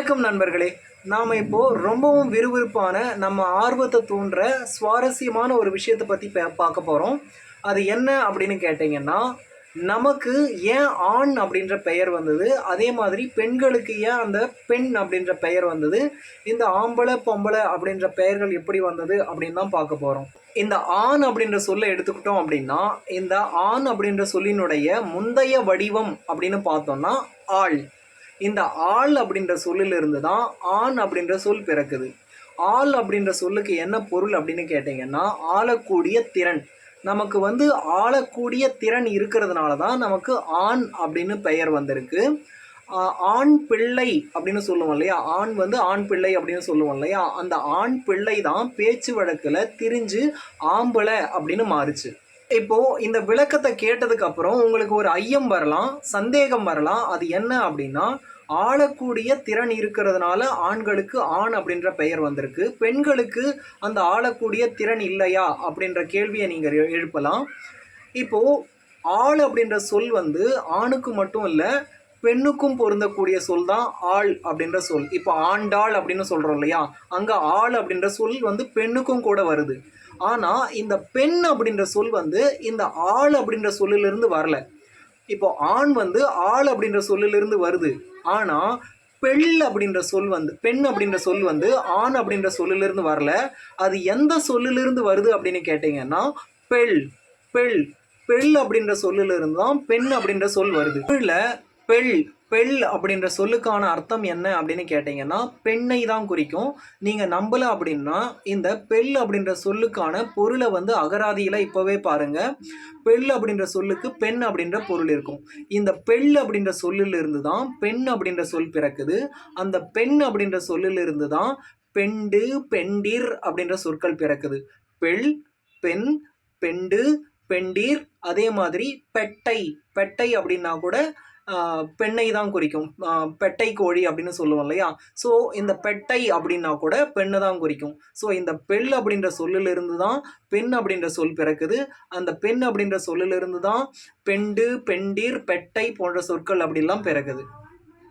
வணக்கம் நண்பர்களே. நாம் இப்போது ரொம்பவும் விறுவிறுப்பான நம்ம ஆர்வத்தை தூண்டுற சுவாரஸ்யமான ஒரு விஷயத்தை பற்றி பார்க்க போகிறோம் அது என்ன அப்படின்னு கேட்டிங்கன்னா நமக்கு ஏன் ஆண் அப்படின்ற பெயர் வந்தது? அதே மாதிரி பெண்களுக்கு ஏன் அந்த பெண் அப்படின்ற பெயர் வந்தது? இந்த ஆம்பளை பொம்பளை அப்படின்ற பெயர்கள் எப்படி வந்தது அப்படின்னு தான் பார்க்க போகிறோம் இந்த ஆண் அப்படின்ற சொல்லை எடுத்துக்கிட்டோம் அப்படின்னா இந்த ஆண் அப்படின்ற சொல்லினுடைய முந்தைய வடிவம் அப்படின்னு பார்த்தோம்னா ஆள். இந்த ஆள் அப்படின்ற சொல்லிலிருந்து தான் ஆண் அப்படின்ற சொல் பிறக்குது. ஆள் அப்படின்ற சொல்லுக்கு என்ன பொருள் அப்படின்னு கேட்டிங்கன்னா ஆளக்கூடிய திறன். நமக்கு வந்து ஆளக்கூடிய திறன் இருக்கிறதுனால தான் நமக்கு ஆண் அப்படின்னு பெயர் வந்திருக்கு. ஆண் பிள்ளை அப்படின்னு சொல்லுவோம் இல்லையா? ஆண் வந்து ஆண் பிள்ளை அப்படின்னு சொல்லுவோம் இல்லையா? அந்த ஆண் பிள்ளை தான் பேச்சு வழக்கில் திரிஞ்சு ஆம்பளை அப்படின்னு மாறுச்சு. இப்போ இந்த விளக்கத்தை கேட்டதுக்கு அப்புறம் உங்களுக்கு ஒரு ஐயம் வரலாம் சந்தேகம் வரலாம். அது என்ன அப்படின்னா ஆளக்கூடிய திறன் இருக்கிறதுனால ஆண்களுக்கு ஆண் அப்படின்ற பெயர் வந்திருக்கு. பெண்களுக்கு அந்த ஆளக்கூடிய திறன் இல்லையா அப்படின்ற கேள்வியை நீங்கள் எழுப்பலாம். இப்போ ஆள் அப்படின்ற சொல் வந்து ஆணுக்கு மட்டும் இல்லை பெண்ணுக்கும் பொருந்தக்கூடிய சொல் தான் ஆள் அப்படின்ற சொல். இப்போ ஆண்டாள் அப்படின்னு சொல்கிறோம் இல்லையா? அங்கே ஆள் அப்படின்ற சொல் வந்து பெண்ணுக்கும் கூட வருது. ஆனால் இந்த பெண் அப்படின்ற சொல் வந்து இந்த ஆள் அப்படின்ற சொல்லிலிருந்து வரல. இப்போ ஆண் வந்து ஆள் அப்படின்ற சொல்லிலிருந்து வருது. ஆனால் பெள் அப்படின்ற சொல் வந்து பெண் அப்படின்ற சொல் வந்து ஆண் அப்படின்ற சொல்லிலிருந்து வரல. அது எந்த சொல்லிலிருந்து வருது அப்படின்னு கேட்டிங்கன்னா பெள் பெள் பெள் அப்படின்ற சொல்லிலிருந்து தான் பெண் அப்படின்ற சொல் வருது. பெள்ள பெள் பெள் அப்படின்ற சொல்லுக்கான அர்த்தம் என்ன அப்படின்னு கேட்டிங்கன்னா பெண்ணை தான் குறிக்கும். நீங்கள் நம்பல அப்படின்னா இந்த பெல் அப்படின்ற சொல்லுக்கான பொருளை வந்து அகராதியில் இப்போவே பாருங்க. பெல் அப்படின்ற சொல்லுக்கு பெண் அப்படின்ற பொருள் இருக்கும். இந்த பெல் அப்படின்ற சொல்லிலிருந்து தான் பெண் அப்படின்ற சொல் பிறக்குது. அந்த பெண் அப்படின்ற சொல்லிலிருந்து தான் பெண்டு பெண்டிர் அப்படின்ற சொற்கள் பிறக்குது. பெல் பெண் பெண்டு பெண்டீர் அதே மாதிரி பெட்டை. பெட்டை அப்படின்னா கூட பெண்ணை தான் குறிக்கும். பெட்டை கோழி அப்படின்னு சொல்லுவோம் இல்லையா? ஸோ இந்த பெட்டை அப்படின்னா கூட பெண்ணை தான் குறிக்கும். ஸோ இந்த பெல் அப்படின்ற சொல்லிலிருந்து தான் பெண் அப்படின்ற சொல் பிறக்குது. அந்த பெண் அப்படின்ற சொல்லிலிருந்து தான் பெண்டு பெண்டீர் பெட்டை போன்ற சொற்கள் அப்படிலாம் பிறக்குது.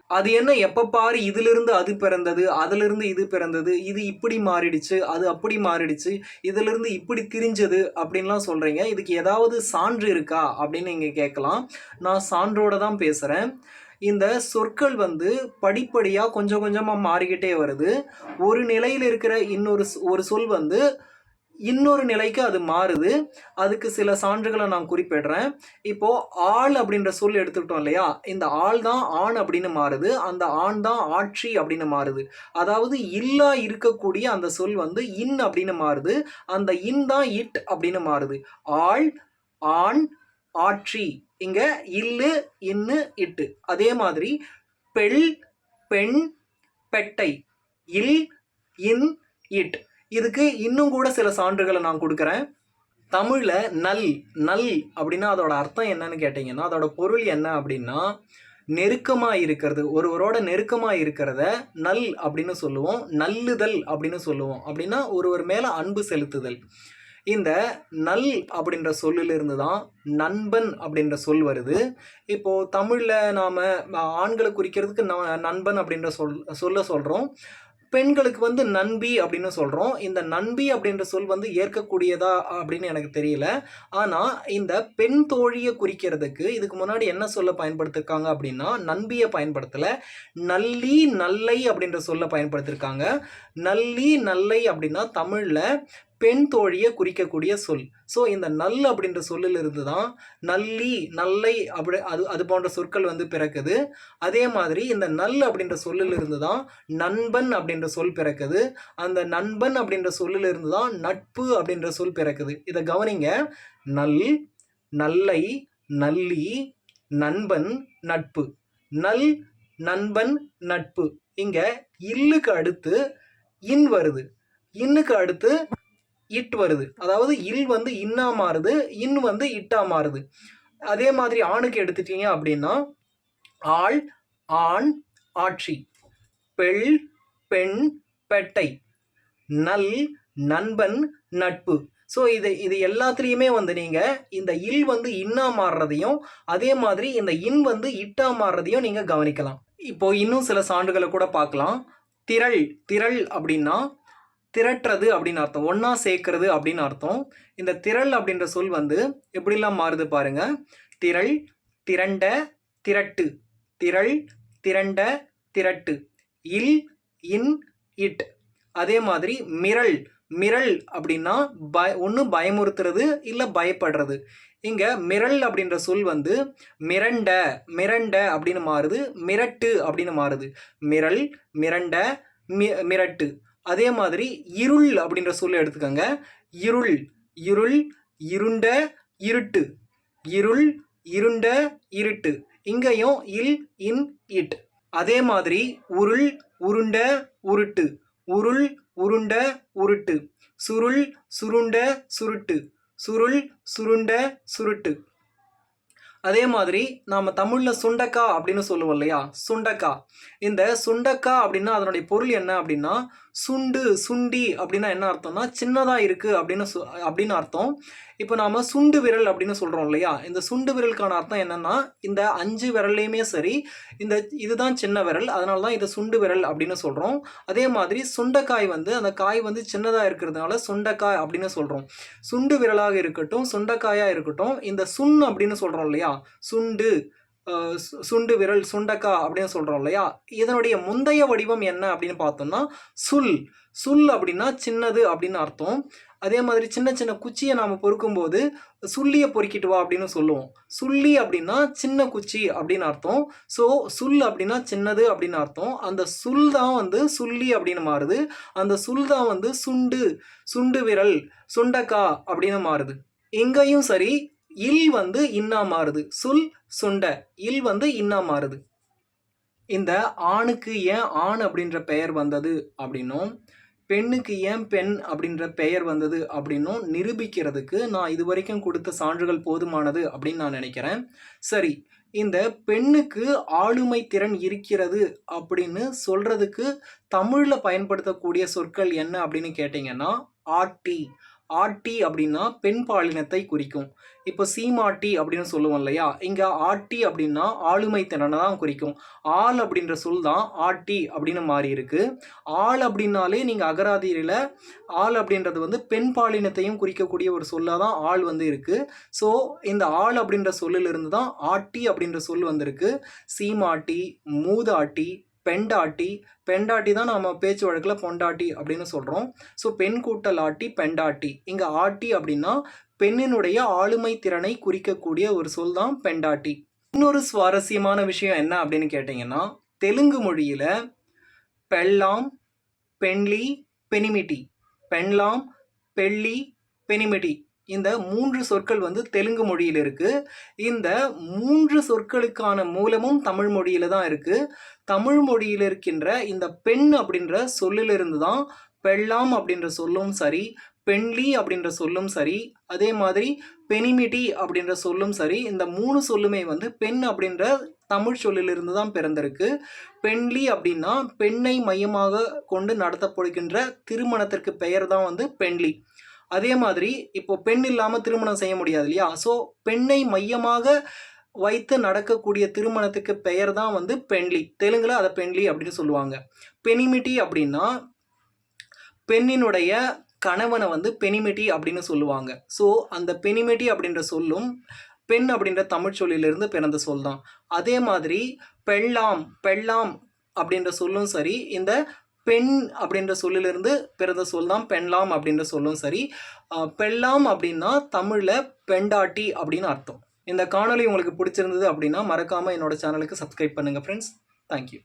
அது என்ன எப்போ பாரு இதிலிருந்து அது பிறந்தது அதிலிருந்து இது பிறந்தது இது இப்படி மாறிடுச்சு அது அப்படி மாறிடுச்சு இதிலிருந்து இப்படி திரிஞ்சது அப்படின்லாம் சொல்கிறீங்க இதுக்கு ஏதாவது சான்று இருக்கா அப்படின்னு நீங்கள் கேட்கலாம். நான் சான்றோட தான் பேசுகிறேன் இந்த சொற்கள் வந்து படிப்படியாக கொஞ்சம் கொஞ்சமாக மாறிக்கிட்டே வருது. ஒரு நிலையில் இருக்கிற இன்னொரு ஒரு சொல் வந்து இன்னொரு நிலைக்கு அது மாறுது. அதுக்கு சில சான்றுகளை நான் குறிப்பிடுறேன். இப்போ ஆள் அப்படின்ற சொல் எடுத்துக்கிட்டோம் இல்லையா? இந்த ஆள் தான் ஆண் அப்படின்னு மாறுது. அந்த ஆண் தான் ஆட்சி அப்படின்னு மாறுது. அதாவது இல்லா இருக்கக்கூடிய அந்த சொல் வந்து இன் அப்படின்னு மாறுது. அந்த இன் தான் இட் அப்படின்னு மாறுது. ஆள் ஆண் ஆட்சி. இங்க இல்லு இன்னு இட்டு. அதே மாதிரி பெண் பெண் பெட்டை. இல் இன் இட். இதுக்கு இன்னும் கூட சில சான்றுகளை நான் கொடுக்குறேன். தமிழில் நல் நல் அப்படின்னா அதோட அர்த்தம் என்னன்னு கேட்டிங்கன்னா அதோட பொருள் என்ன அப்படின்னா நெருக்கமாக இருக்கிறது. ஒருவரோட நெருக்கமாக இருக்கிறத நல் அப்படின்னு சொல்லுவோம். நல்லுதல் அப்படின்னு சொல்லுவோம். அப்படின்னா ஒருவர் மேலே அன்பு செலுத்துதல். இந்த நல் அப்படின்ற சொல்லிலிருந்து தான் நண்பன் அப்படின்ற சொல் வருது. இப்போது தமிழில் நாம் ஆண்களை குறிக்கிறதுக்கு ந- நண்பன் அப்படின்ற சொல் சொல்ல சொல்கிறோம் பெண்களுக்கு வந்து நண்பி அப்படின்னு சொல்கிறோம் இந்த நண்பி அப்படின்ற சொல் வந்து ஏற்கக்கூடியதா அப்படின்னு எனக்கு தெரியல. ஆனால் இந்த பெண் தோழியை குறிக்கிறதுக்கு இதுக்கு முன்னாடி என்ன சொல்ல பயன்படுத்திருக்காங்க அப்படின்னா நண்பியை பயன்படுத்தலை. நல்லி நல்லை அப்படின்ற சொல்ல பயன்படுத்தியிருக்காங்க நல்லி நல்லை அப்படின்னா தமிழில் பெண் தோழியை குறிக்கக்கூடிய சொல். ஸோ இந்த நல் அப்படின்ற சொல்லிலிருந்து தான் நல்லி நல்லை அப்படி அது அது போன்ற சொற்கள் வந்து பிறக்குது. அதே மாதிரி இந்த நல் அப்படின்ற சொல்லிலிருந்து தான் நண்பன் அப்படின்ற சொல் பிறக்குது. அந்த நண்பன் அப்படின்ற சொல்லிலிருந்து தான் நட்பு அப்படின்ற சொல் பிறக்குது. இதை கவனிங்க. நல் நல்லை நல்லி நண்பன் நட்பு. நல் நண்பன் நட்பு. இங்கே இல்லுக்கு அடுத்து இன் வருது. இன்னுக்கு அடுத்து இட் வருது. அதாவது இல் வந்து இன்னா மாறுது இன் வந்து இட்டா மாறுது. அதே மாதிரி ஆணுக்கு எடுத்துட்டீங்க அப்படின்னா ஆள் ஆண் ஆட்சி பெள் பெண் பெட்டை நல் நண்பன் நட்பு. ஸோ இது இது எல்லாத்துலேயுமே வந்து நீங்கள் இந்த இல் வந்து இன்னா மாறுறதையும் அதே மாதிரி இந்த இன் வந்து இட்டா மாறுறதையும் நீங்கள் கவனிக்கலாம். இப்போ இன்னும் சில சான்றுகளை கூட பார்க்கலாம். திரள் திரள் அப்படின்னா திரட்டுறது அப்படின்னு அர்த்தம். ஒன்றா சேர்க்கறது அப்படின்னு அர்த்தம். இந்த திரள் அப்படின்ற சொல் வந்து எப்படிலாம் மாறுது பாருங்க. திரள் திரண்ட திரட்டு. திரள் திரண்ட திரட்டு. இல் இன் இட். அதே மாதிரி மிரள். மிரள் அப்படின்னா பய ஒன்று பயமுறுத்துறது இல்லை பயப்படுறது. இங்கே மிரள் அப்படின்ற சொல் வந்து மிரண்ட மிரண்ட அப்படின்னு மாறுது. மிரட்டு அப்படின்னு மாறுது. மிரள் மிரண்ட மி மிரட்டு. அதே மாதிரி இருள் அப்படின்ற சொல்ல எடுத்துக்கோங்க. இருள் இருள் இருண்ட இருட்டு. இருள் இருண்ட இருட்டு. இங்கேயும் இல் இன் இட். அதே மாதிரி உருள் உருண்ட உருட்டு. உருள் உருண்ட உருட்டு. சுருள் சுருண்ட சுருட்டு. சுருள் சுருண்ட சுருட்டு. அதே மாதிரி நாம் தமிழில் சுண்டக்கா அப்படின்னு சொல்லுவோம் இல்லையா? சுண்டக்கா. இந்த சுண்டக்கா அப்படின்னா அதனுடைய பொருள் என்ன அப்படின்னா சுண்டு சுண்டி அப்படின்னா என்ன அர்த்தம்னா சின்னதாக இருக்குது அப்படின்னு சொ அப்படின்னு அர்த்தம். இப்போ நாம் சுண்டு விரல் அப்படின்னு சொல்கிறோம் இல்லையா? இந்த சுண்டு விரலுக்கான அர்த்தம் என்னென்னா இந்த அஞ்சு விரல்லையுமே சரி இந்த இதுதான் சின்ன விரல் அதனால தான் இதை சுண்டு விரல் அப்படின்னு சொல்கிறோம் அதே மாதிரி சுண்டைக்காய் வந்து அந்த காய் வந்து சின்னதாக இருக்கிறதுனால சுண்டைக்காய் அப்படின்னு சொல்கிறோம் சுண்டு விரலாக இருக்கட்டும் சுண்டைக்காயாக இருக்கட்டும் இந்த சுண் அப்படின்னு சொல்கிறோம் இல்லையா? சுண்டு. சுண்டு விரல் சுண்டக்கா அப்படின்னு சொல்கிறோம் இல்லையா? இதனுடைய முந்தைய வடிவம் என்ன அப்படின்னு பார்த்தோம்னா சுல். சுல் அப்படின்னா சின்னது அப்படின்னு அர்த்தம். அதே மாதிரி சின்ன சின்ன குச்சியை நாம் பொறுக்கும்போது சுள்ளியை பொறுக்கிட்டு வா அப்படின்னு சொல்லுவோம். சுள்ளி அப்படின்னா சின்ன குச்சி அப்படின்னு அர்த்தம். ஸோ சுல் அப்படின்னா சின்னது அப்படின்னு அர்த்தம். அந்த சுல் தான் வந்து சுள்ளி அப்படின்னு மாறுது. அந்த சுல் தான் வந்து சுண்டு. சுண்டு விரல் சுண்டக்கா அப்படின்னு மாறுது. இங்கேயும் சரி இல் வந்து இன்னா மாறுது. சுல் சுண்ட. இல் வந்து இன்னா மாறுது. இந்த ஆணுக்கு ஏன் ஆண் அப்படின்ற பெயர் வந்தது அப்படின்னும் பெண்ணுக்கு ஏன் பெண் அப்படின்ற பெயர் வந்தது அப்படின்னும் நிரூபிக்கிறதுக்கு நான் இது வரைக்கும் கொடுத்த சான்றுகள் போதுமானது அப்படின்னு நான் நினைக்கிறேன். சரி இந்த பெண்ணுக்கு ஆளுமை திறன் இருக்கிறது அப்படின்னு சொல்றதுக்கு தமிழில் பயன்படுத்தக்கூடிய சொற்கள் என்ன அப்படின்னு கேட்டிங்கன்னா ஆர்டி. ஆட்டி அப்படின்னா பெண் பாலினத்தை குறிக்கும். இப்போ சீமாட்டி அப்படின்னு சொல்லுவோம் இல்லையா? இங்கே ஆட்டி அப்படின்னா ஆளுமை திறனை தான் குறிக்கும். ஆள் அப்படின்ற சொல் தான் ஆட்டி அப்படின்னு மாறி இருக்கு. ஆள் அப்படின்னாலே நீங்கள் அகராதியில் ஆள் அப்படின்றது வந்து பெண் பாலினத்தையும் குறிக்கக்கூடிய ஒரு சொல்லாக தான் ஆள் வந்து இருக்குது ஸோ இந்த ஆள் அப்படின்ற சொல்லிலிருந்து தான் ஆட்டி அப்படின்ற சொல் வந்திருக்கு. சீமாட்டி மூதாட்டி பெண்டாட்டி பெண்டாட்டி தான் நம்ம பேச்சு வழக்கில் பொண்டாட்டி அப்படின்னு சொல்கிறோம் ஸோ பெண் கூட்டல் ஆட்டி பெண்டாட்டி. இங்கே ஆட்டி அப்படின்னா பெண்ணினுடைய ஆளுமை திறனை குறிக்கக்கூடிய ஒரு சொல் தான் பெண்டாட்டி. இன்னொரு சுவாரஸ்யமான விஷயம் என்ன அப்படின்னு கேட்டிங்கன்னா தெலுங்கு மொழியில் பெல்லாம் பெண்லி பெனிமிட்டி. பெண்லாம் பெள்ளி பெனிமிட்டி. இந்த மூன்று சொற்கள் வந்து தெலுங்கு மொழியில் இருக்குது இந்த மூன்று சொற்களுக்கான மூலமும் தமிழ் மொழியில் தான் இருக்குது தமிழ் மொழியில் இருக்கின்ற இந்த பெண் அப்படின்ற சொல்லிலிருந்து தான் பெல்லாம் அப்படின்ற சொல்லும் சரி பெண்லி அப்படின்ற சொல்லும் சரி அதே மாதிரி பெனிமிட்டி அப்படின்ற சொல்லும் சரி இந்த மூணு சொல்லுமே வந்து பெண் அப்படின்ற தமிழ் சொல்லிலிருந்து தான் பிறந்திருக்கு. பெண்லி அப்படின்னா பெண்ணை மையமாக கொண்டு நடத்தப்படுகின்ற திருமணத்திற்கு பெயர் தான் வந்து பெண்லி. அதே மாதிரி இப்போ பெண் இல்லாமல் திருமணம் செய்ய முடியாது இல்லையா? ஸோ பெண்ணை மையமாக வைத்து நடக்கக்கூடிய திருமணத்துக்கு பெயர் தான் வந்து பெண்லி. தெலுங்கில் அதை பெண்லி அப்படின்னு சொல்லுவாங்க. பெனிமிட்டி அப்படின்னா பெண்ணினுடைய கணவனை வந்து பெனிமிட்டி அப்படின்னு சொல்லுவாங்க. ஸோ அந்த பெனிமிட்டி அப்படின்ற சொல்லும் பெண் அப்படின்ற தமிழ் சொல்லிலிருந்து பிறந்த சொல் தான் அதே மாதிரி பெல்லாம் பெல்லாம் அப்படின்ற சொல்லும் சரி இந்த பெண் அப்படின்ற சொல்லிலிருந்து பிறந்த சொல் தான் பெண்லாம் அப்படின்ற சொல்லும் சரி. பெல்லாம் அப்படின்னா தமிழில் பெண்டாட்டி அப்படின்னு அர்த்தம். இந்த காணொளி உங்களுக்கு பிடிச்சிருந்தது அப்படின்னா மறக்காமல் என்னோட சேனலுக்கு சப்ஸ்கிரைப் பண்ணுங்கள் ஃப்ரெண்ட்ஸ் தேங்க்யூ